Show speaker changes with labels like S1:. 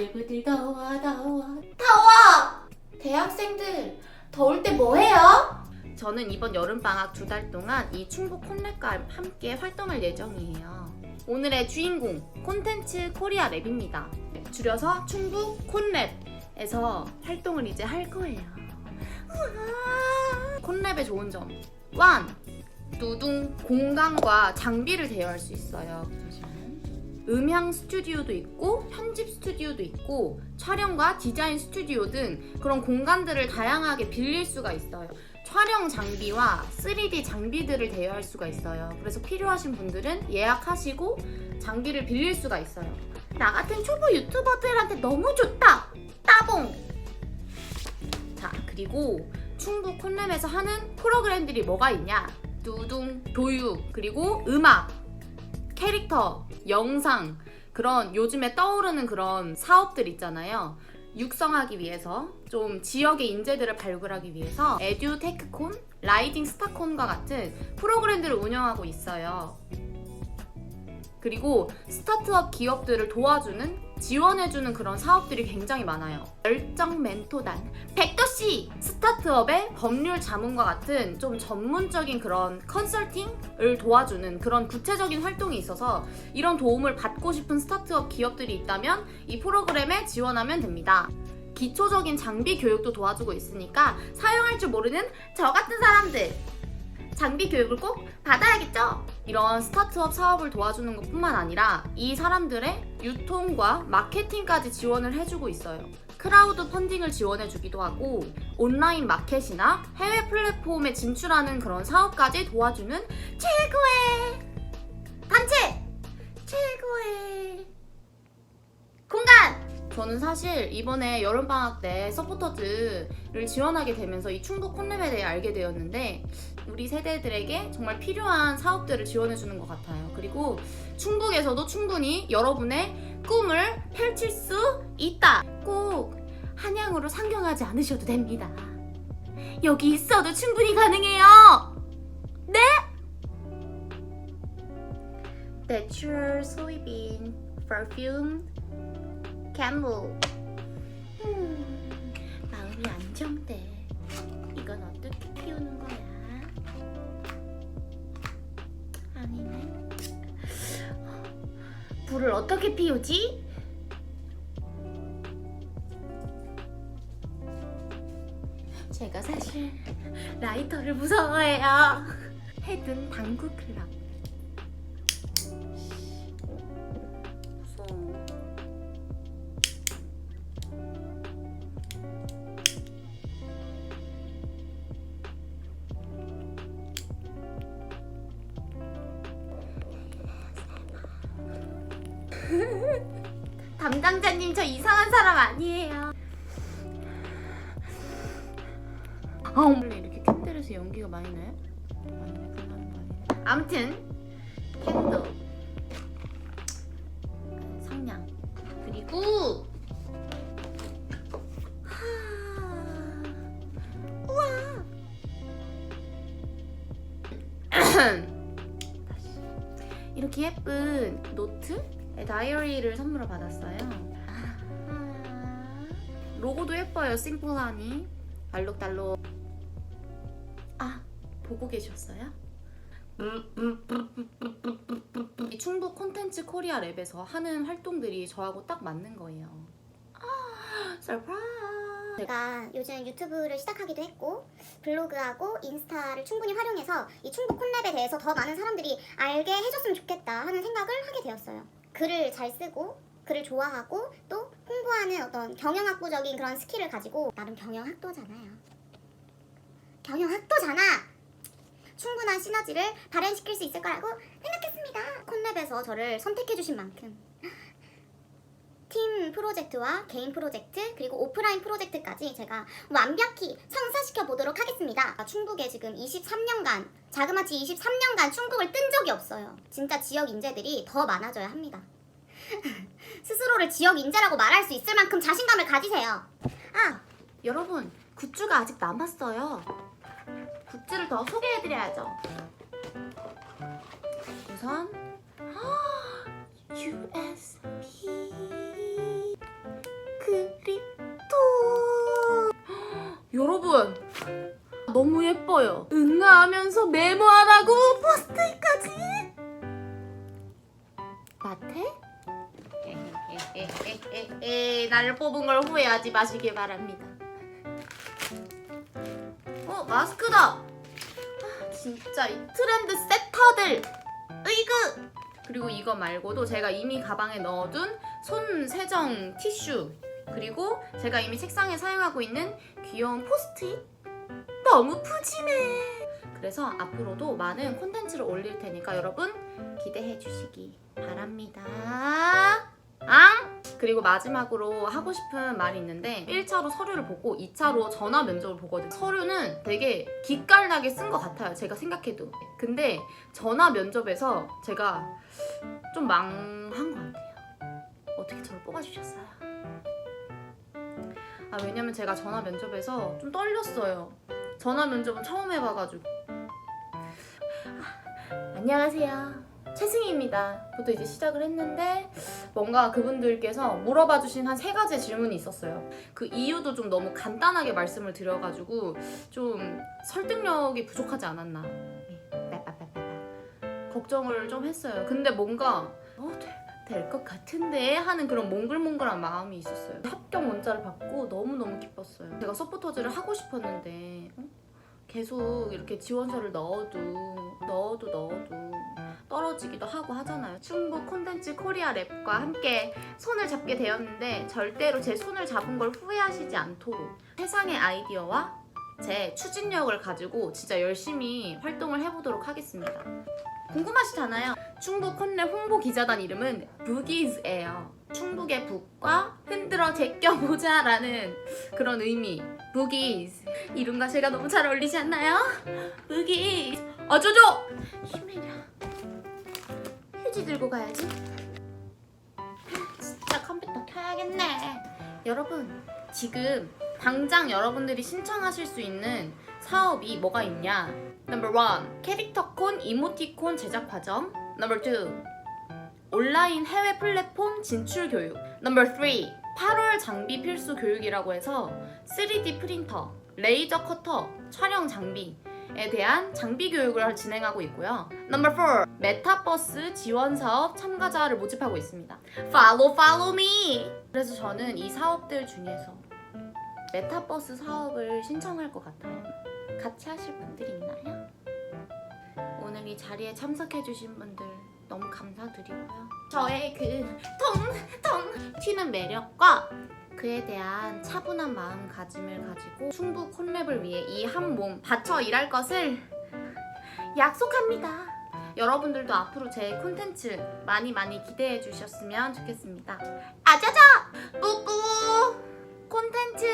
S1: 부들부들 더워 더워 더워 대학생들 더울 때 뭐해요? 저는 이번 여름방학 두 달 동안 이 충북 콘랩과 함께 활동할 예정이에요 오늘의 주인공 콘텐츠 코리아 랩입니다 줄여서 충북 콘랩에서 활동을 이제 할 거예요. 콘랩의 좋은 점 원! 두둥 공간과 장비를 대여할 수 있어요 음향 스튜디오도 있고 편집 스튜디오도 있고 촬영과 디자인 스튜디오 등 그런 공간들을 다양하게 빌릴 수가 있어요. 촬영 장비와 3D 장비들을 대여할 수가 있어요. 그래서 필요하신 분들은 예약하시고 장비를 빌릴 수가 있어요. 나 같은 초보 유튜버들한테 너무 좋다! 따봉! 자, 그리고 충북 콘램에서 하는 프로그램들이 뭐가 있냐? 두둥, 교육, 그리고 음악, 캐릭터, 영상 그런 요즘에 떠오르는 그런 사업들 있잖아요. 육성하기 위해서 좀 지역의 인재들을 발굴하기 위해서 에듀테크콘, 라이징 스타콘과 같은 프로그램들을 운영하고 있어요. 그리고 스타트업 기업들을 도와주는 지원해주는 그런 사업들이 굉장히 많아요. 열정 멘토단, 백도씨! 스타트업의 법률 자문과 같은 좀 전문적인 그런 컨설팅을 도와주는 그런 구체적인 활동이 있어서 이런 도움을 받고 싶은 스타트업 기업들이 있다면 이 프로그램에 지원하면 됩니다. 기초적인 장비 교육도 도와주고 있으니까 사용할 줄 모르는 저 같은 사람들 장비 교육을 꼭 받아야겠죠? 이런 스타트업 사업을 도와주는 것 뿐만 아니라 이 사람들의 유통과 마케팅까지 지원을 해주고 있어요. 크라우드 펀딩을 지원해주기도 하고 온라인 마켓이나 해외 플랫폼에 진출하는 그런 사업까지 도와주는 최고의 단체! 최고의! 저는 사실 이번에 여름방학 때 서포터즈를 지원하게 되면서 이 충북 콘랩에 대해 알게 되었는데 우리 세대들에게 정말 필요한 사업들을 지원해주는 것 같아요. 그리고 충북에서도 충분히 여러분의 꿈을 펼칠 수 있다. 꼭 한양으로 상경하지 않으셔도 됩니다. 여기 있어도 충분히 가능해요. 네? Natural soybean perfume candle. 음, 마음이 안정돼. 이건 어떻게 피우는 거야? 아니네. 불을 어떻게 피우지? 제가 사실 라이터를 무서워해요. 헤든 당구 클럽. 담당자님 저 이상한 사람 아니에요. 아 원래 이렇게 캔들에서 연기가 많이 나요? 아니네 그러는 거 아니네. 아무튼 캔들 성냥 그리고 하... 우와 다시. 이렇게 예쁜 노트 다이어리를 선물로 받았어요. 아, 로고도 예뻐요. 심플하니 알록달록. 아 보고 계셨어요? 이 충북 콘텐츠 코리아 랩에서 하는 활동들이 저하고 딱 맞는 거예요. 아 서프라이즈.
S2: 제가 요즘 유튜브를 시작하기도 했고 블로그하고 인스타를 충분히 활용해서 이 충북 콘랩에 대해서 더 많은 사람들이 알게 해줬으면 좋겠다 하는 생각을 하게 되었어요. 글을 잘 쓰고 글을 좋아하고 또 홍보하는 어떤 경영학부적인 그런 스킬을 가지고 나름 경영학도잖아요. 경영학도잖아. 충분한 시너지를 발현시킬 수 있을 거라고 생각했습니다. 콘랩에서 저를 선택해주신 만큼 팀 프로젝트와 개인 프로젝트 그리고 오프라인 프로젝트까지 제가 완벽히 성사시켜 보도록 하겠습니다. 충북에 지금 23년간 자그마치 23년간 충북을 뜬 적이 없어요. 진짜 지역 인재들이 더 많아져야 합니다. 스스로를 지역 인재라고 말할 수 있을 만큼 자신감을 가지세요.
S1: 아 여러분 굿즈가 아직 남았어요. 굿즈를 더 소개해드려야죠. 우선 USB 메모하라고 포스트잇까지. 마태? 에헤헤헤헤헤, 나를 뽑은 걸 후회하지 마시길 바랍니다. 어 마스크다. 아, 진짜 이 트렌드 세터들. 으이그. 그리고 이거 말고도 제가 이미 가방에 넣어둔 손 세정 티슈 그리고 제가 이미 책상에 사용하고 있는 귀여운 포스트잇 너무 푸짐해. 그래서 앞으로도 많은 콘텐츠를 올릴 테니까 여러분 기대해 주시기 바랍니다. 앙! 그리고 마지막으로 하고 싶은 말이 있는데 1차로 서류를 보고 2차로 전화 면접을 보거든요. 서류는 되게 기깔나게 쓴 것 같아요. 제가 생각해도. 근데 전화 면접에서 제가 좀 망한 것 같아요. 어떻게 저를 뽑아주셨어요? 아, 왜냐면 제가 전화 면접에서 좀 떨렸어요. 전화 면접은 처음 해봐가지고. 아, 안녕하세요. 최승희입니다. 부터 이제 시작을 했는데 뭔가 그분들께서 물어봐 주신 한 세 가지 질문이 있었어요. 그 이유도 좀 너무 간단하게 말씀을 드려가지고 좀 설득력이 부족하지 않았나. 네. 걱정을 좀 했어요. 근데 뭔가 어, 될것 같은데 하는 그런 몽글몽글한 마음이 있었어요. 합격 문자를 받고 너무너무 기뻤어요. 제가 서포터즈를 하고 싶었는데 어? 계속 이렇게 지원서를 넣어도 넣어도 넣어도 떨어지기도 하고 하잖아요. 충북 콘텐츠 코리아 랩과 함께 손을 잡게 되었는데 절대로 제 손을 잡은 걸 후회하시지 않도록 세상의 아이디어와 제 추진력을 가지고 진짜 열심히 활동을 해보도록 하겠습니다. 궁금하시잖아요. 충북 콘랩 홍보 기자단 이름은 부기즈예요. 충북의 북과 흔들어 제껴보자라는 그런 의미. 부기즈. 이름과 제가 너무 잘 어울리지 않나요? 부기즈. 어쩌죠? 힘내라. 휴지 들고 가야지. 진짜 컴퓨터 켜야겠네. 여러분, 지금 당장 여러분들이 신청하실 수 있는 사업이 뭐가 있냐? Number one, 캐릭터콘 이모티콘 제작 과정. Number two, 온라인 해외 플랫폼 진출 교육. Number three, 8월 장비 필수 교육이라고 해서 3D 프린터, 레이저 커터, 촬영 장비 에 대한 장비 교육을 진행하고 있고요. Number four, 메타버스 지원 사업 참가자를 모집하고 있습니다. Follow, follow me. 그래서 저는 이 사업들 중에서 메타버스 사업을 신청할 것 같아요. 같이 하실 분들이 있나요? 오늘 이 자리에 참석해주신 분들 너무 감사드리고요. 저의 그 통통 튀는 매력과 그에 대한 차분한 마음가짐을 가지고 충북 콘랩을 위해 이 한 몸 바쳐 일할 것을 약속합니다. 여러분들도 앞으로 제 콘텐츠 많이 많이 기대해 주셨으면 좋겠습니다. 아자자! 뿌뿌! 콘텐츠